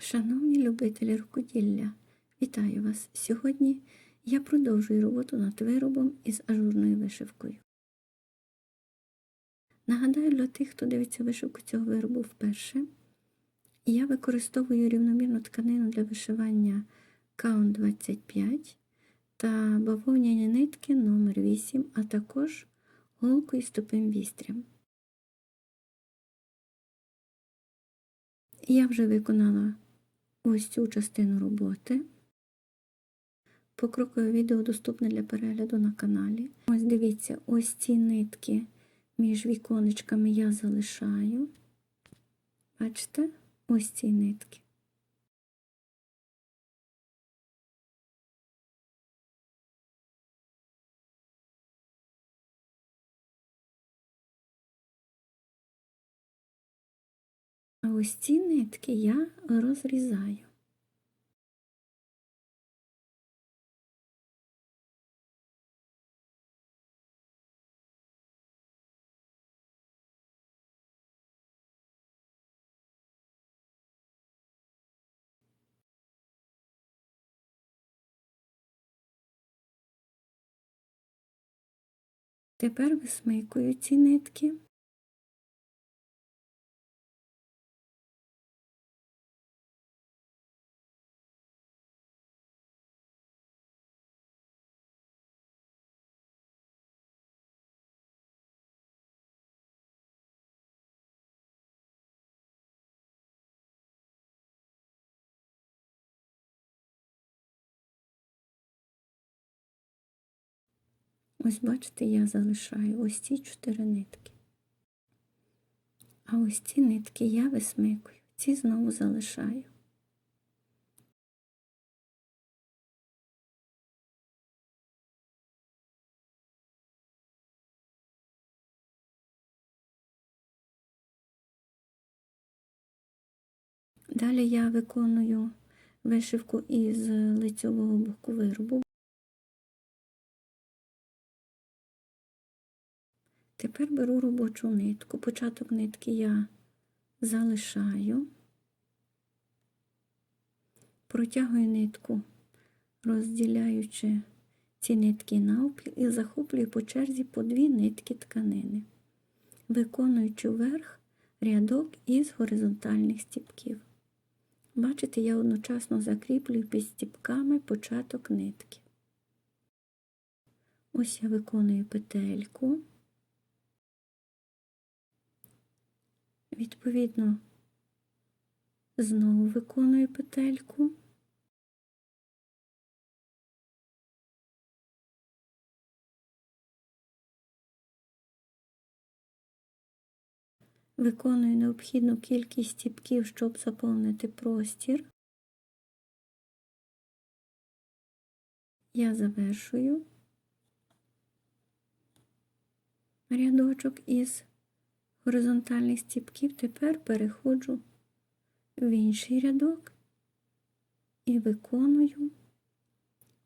Шановні любителі рукоділля, вітаю вас! Сьогодні я продовжую роботу над виробом із ажурною вишивкою. Нагадаю для тих, хто дивиться вишивку цього виробу вперше, я використовую рівномірну тканину для вишивання Каун 25 та бавовняні нитки номер 8 а також голку із тупим вістрям. Я вже виконала ось цю частину роботи. Покрокове відео доступне для перегляду на каналі. Ось дивіться, ось ці нитки між віконечками я залишаю. Бачите? Ось ці нитки. А ось ці нитки я розрізаю. Тепер висмикую ці нитки. Ось бачите, я залишаю ось ці чотири нитки. А ось ці нитки я висмикую, ці знову залишаю. Далі я виконую вишивку із лицьового боку виробу. Тепер беру робочу нитку. Початок нитки я залишаю, протягую нитку, розділяючи ці нитки навпіл і захоплюю по черзі по дві нитки тканини, виконуючи вверх рядок із горизонтальних стіпків. Бачите, я одночасно закріплюю під стіпками початок нитки. Ось я виконую петельку. Відповідно, знову виконую петельку. Виконую необхідну кількість стіпків, щоб заповнити простір. Я завершую рядочок із горизонтальних стіпків, тепер переходжу в інший рядок і виконую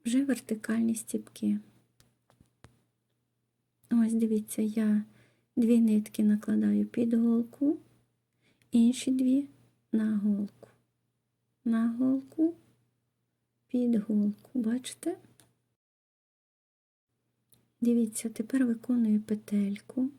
вже вертикальні стіпки. Ось дивіться, я дві нитки накладаю під голку, інші дві на голку, на голку, під голку. Бачите? Дивіться, тепер виконую петельку.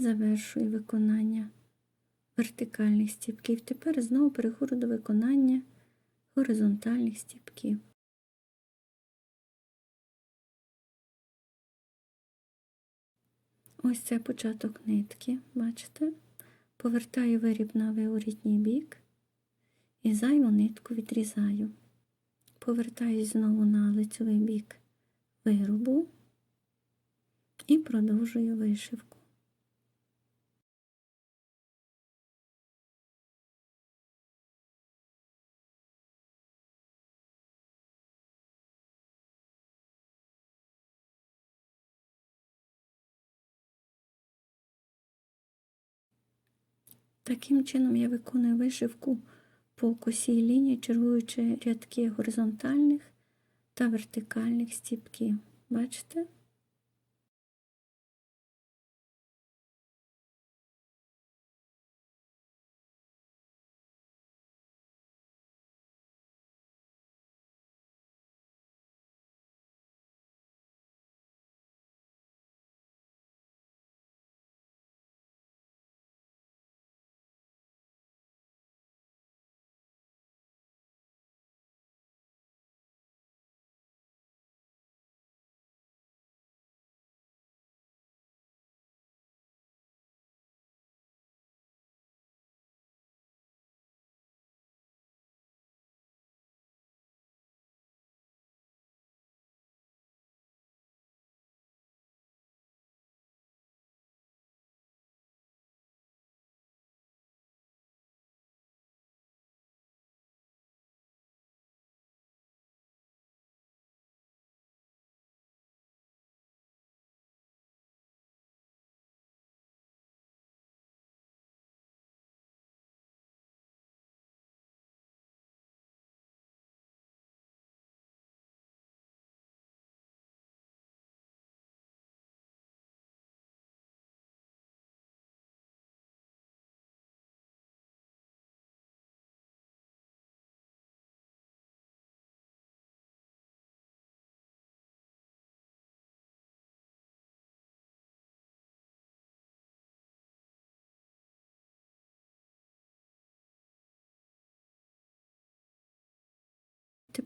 Завершую виконання вертикальних стіпків. Тепер знову переходжу до виконання горизонтальних стіпків. Ось це початок нитки, бачите? Повертаю виріб на виворітній бік і зайву нитку відрізаю. Повертаюсь знову на лицевий бік виробу і продовжую вишивку. Таким чином я виконую вишивку по косій лінії, чергуючи рядки горизонтальних та вертикальних стіпків. Бачите?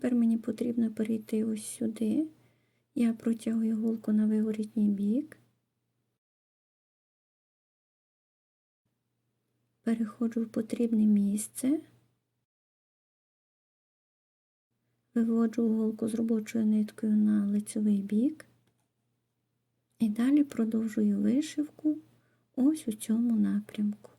Тепер мені потрібно перейти ось сюди. Я протягую голку на виворітній бік. Переходжу в потрібне місце. Виводжу голку з робочою ниткою на лицевий бік. І далі продовжую вишивку ось у цьому напрямку.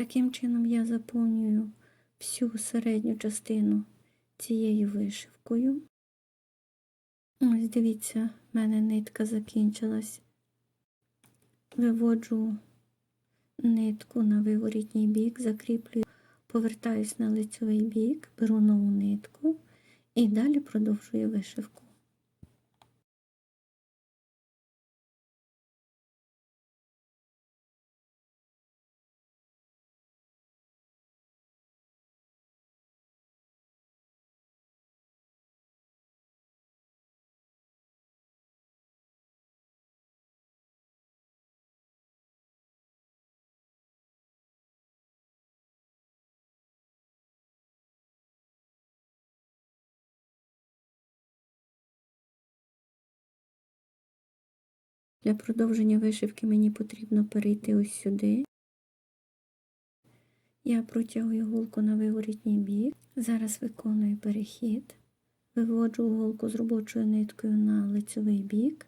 Таким чином я заповнюю всю середню частину цією вишивкою. Ось дивіться, в мене нитка закінчилась. Виводжу нитку на виворітній бік, закріплюю, повертаюсь на лицьовий бік, беру нову нитку і далі продовжую вишивку. Для продовження вишивки мені потрібно перейти ось сюди. Я протягую голку на виворітній бік. Зараз виконую перехід, виводжу голку з робочою ниткою на лицевий бік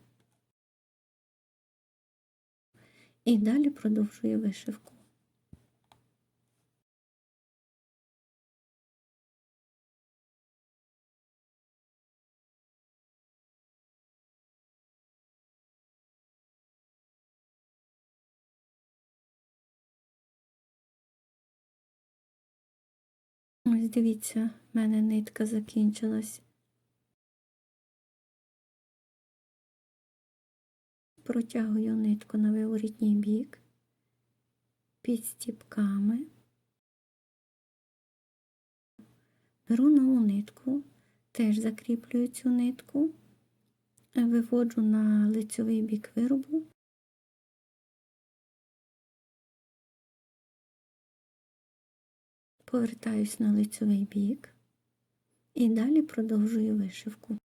і далі продовжую вишивку. Дивіться, в мене нитка закінчилась. Протягую нитку на виворітній бік під стіпками. Беру нову нитку, теж закріплюю цю нитку, виводжу на лицьовий бік виробу. Повертаюсь на лицьовий бік і далі продовжую вишивку.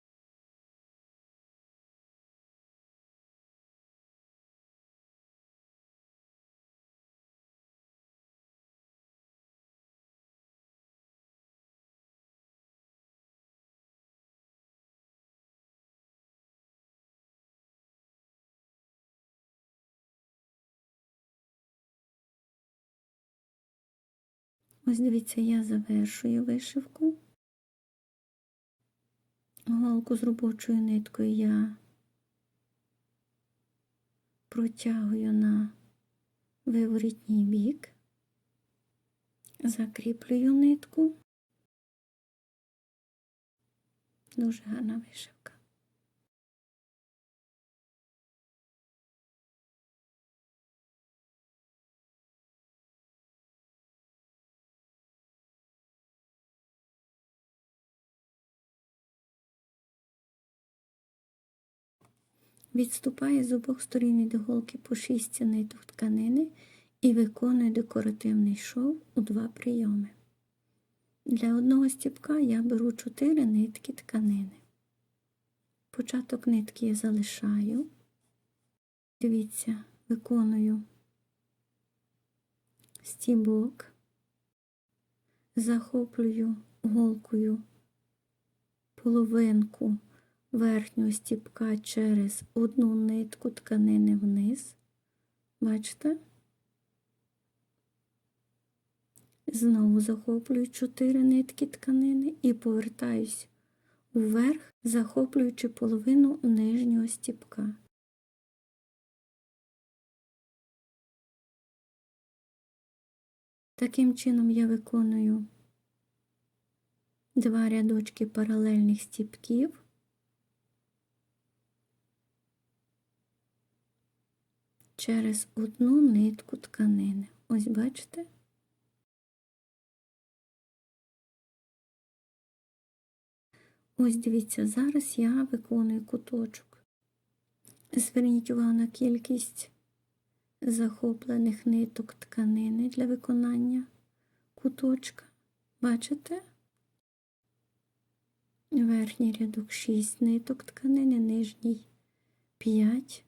Ось дивіться, я завершую вишивку. Голку з робочою ниткою я протягую на виворітній бік, закріплюю нитку. Дуже гарна вишивка. Відступає з обох сторін від голки по 6 ниток тканини і виконує декоративний шов у два прийоми. Для одного стіпка я беру 4 нитки тканини. Початок нитки я залишаю. Дивіться, виконую стібок, захоплюю голкою половинку верхнього стіпка через одну нитку тканини вниз. Бачите? Знову захоплюю 4 нитки тканини і повертаюсь вверх, захоплюючи половину нижнього стіпка. Таким чином я виконую два рядочки паралельних стіпків. Через одну нитку тканини. Ось бачите? Ось дивіться, зараз я виконую куточок. Зверніть увагу на кількість захоплених ниток тканини для виконання куточка. Бачите? Верхній рядок 6 ниток тканини, нижній 5.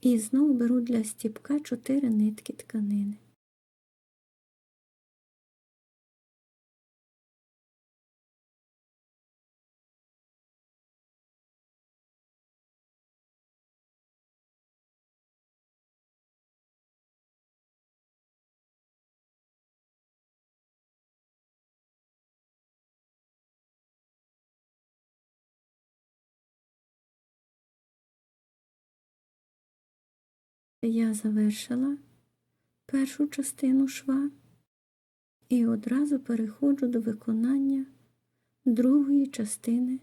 І знову беру для стіпка 4 нитки тканини. Я завершила першу частину шва і одразу переходжу до виконання другої частини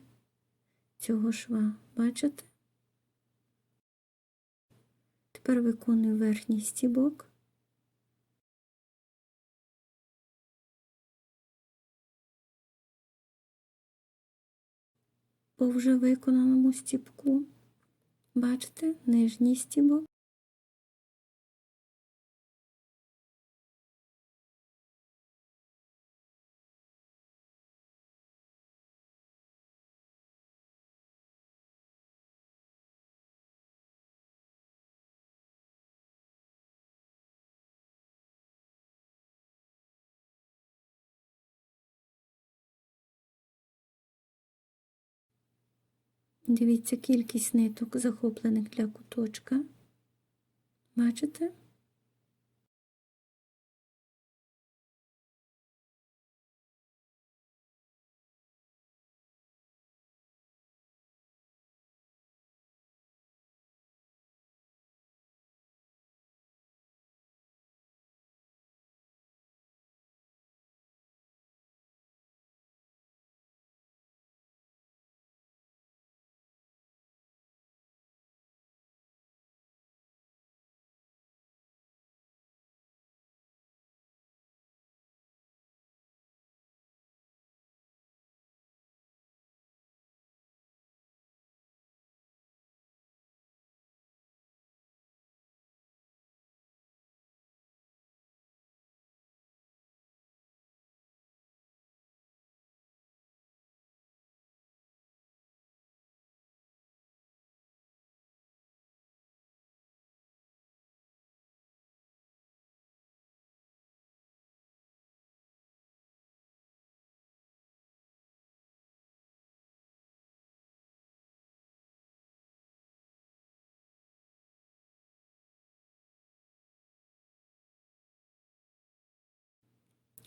цього шва. Бачите? Тепер виконую верхній стібок. По вже виконаному стібку. Бачите, нижній стібок. Дивіться кількість ниток, захоплених для куточка. Бачите?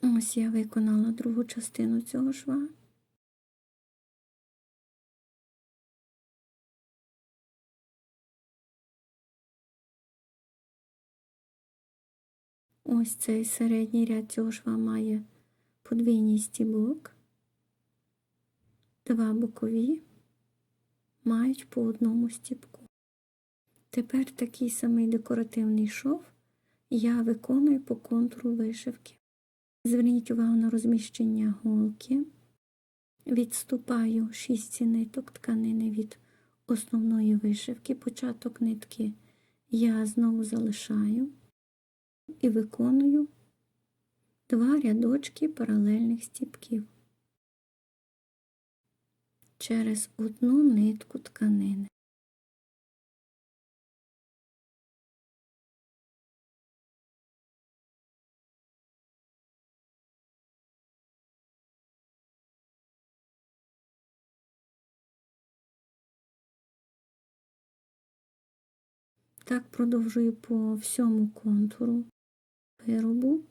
Ось я виконала другу частину цього шва. Ось цей середній ряд цього шва має подвійний стібок, два бокові мають по одному стібку. Тепер такий самий декоративний шов я виконую по контуру вишивки. Зверніть увагу на розміщення голки. Відступаю 6 ниток тканини від основної вишивки. Початок нитки я знову залишаю і виконую два рядочки паралельних стіпків через одну нитку тканини. Так продовжую по всьому контуру виробу.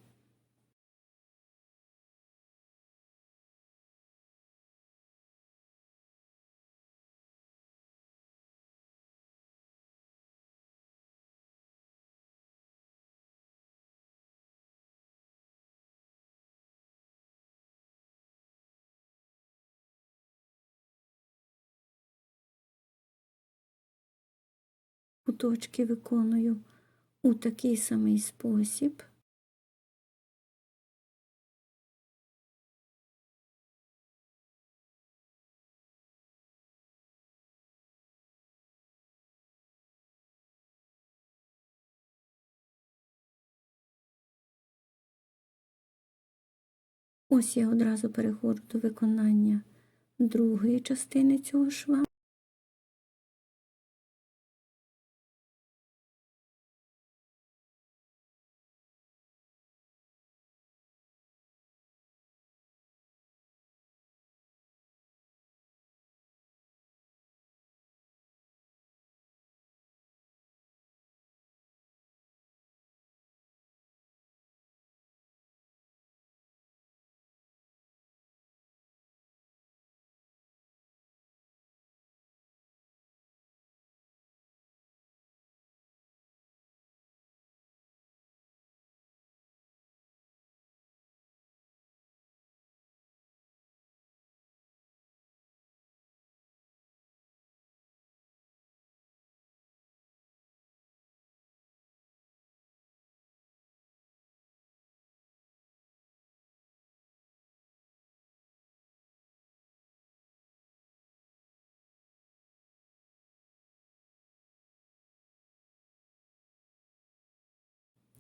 Куточки виконую у такий самий спосіб. Ось я одразу переходжу до виконання другої частини цього шва.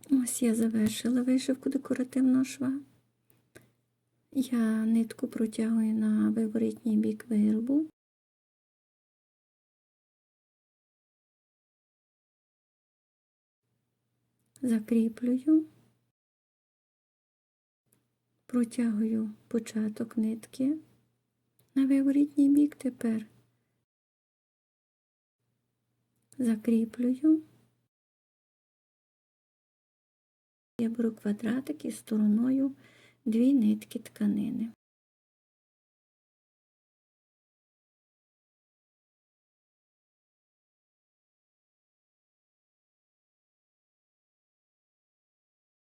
Ось я завершила вишивку декоративного шва. Я нитку протягую на виворітній бік виробу. Закріплюю, протягую початок нитки на виворітній бік тепер. Закріплюю. Я беру квадратик із стороною дві нитки тканини.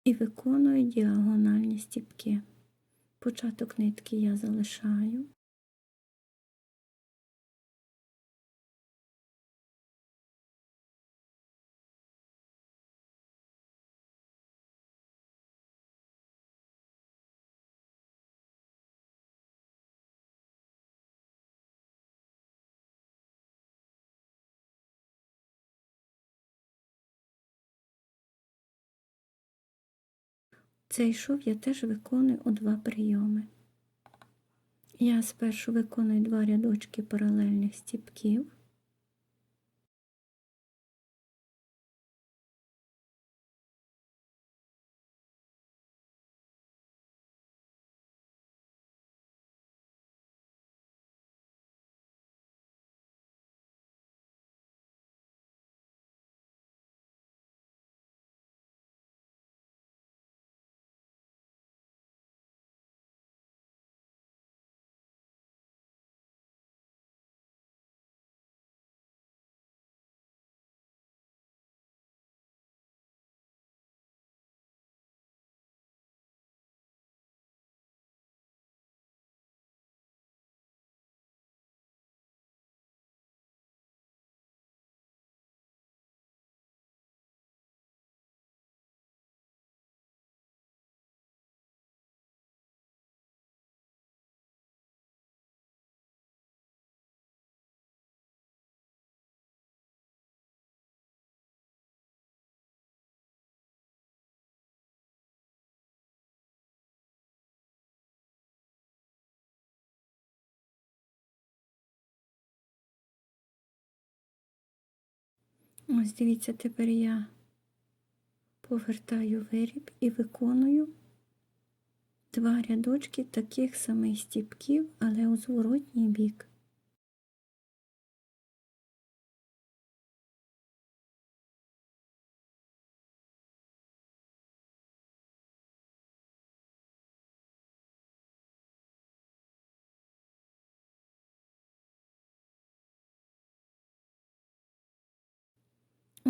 І виконую діагональні стіпки. Початок нитки я залишаю. Цей шов я теж виконую у два прийоми. Я спершу виконую два рядочки паралельних стіпків. Ось дивіться, тепер я повертаю виріб і виконую два рядочки таких самих стіпків, але у зворотній бік.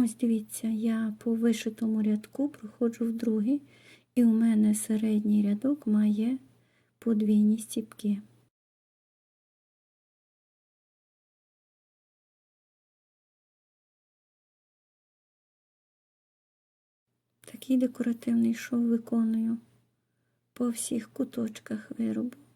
Ось дивіться, я по вишитому рядку проходжу в другий, і у мене середній рядок має подвійні стіпки. Такий декоративний шов виконую по всіх куточках виробу.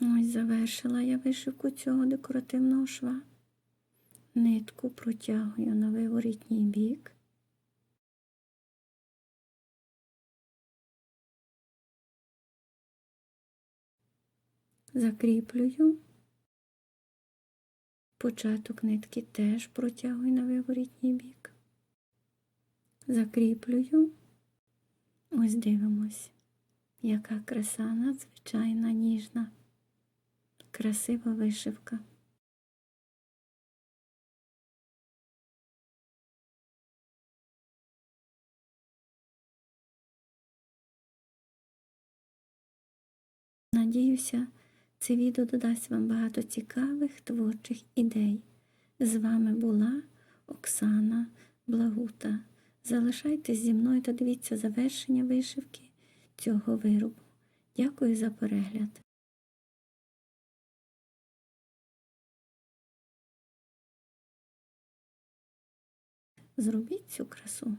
Ось завершила я вишивку цього декоративного шва. Нитку протягую на виворітній бік. Закріплюю. Початок нитки теж протягую на виворітній бік. Закріплюю. Ось дивимось, яка краса надзвичайна ніжна Красива вишивка. Надіюся, це відео додасть вам багато цікавих творчих ідей. З вами була Оксана Благута. Залишайтесь зі мною та дивіться завершення вишивки цього виробу. Дякую за перегляд! Зробіть цю красу.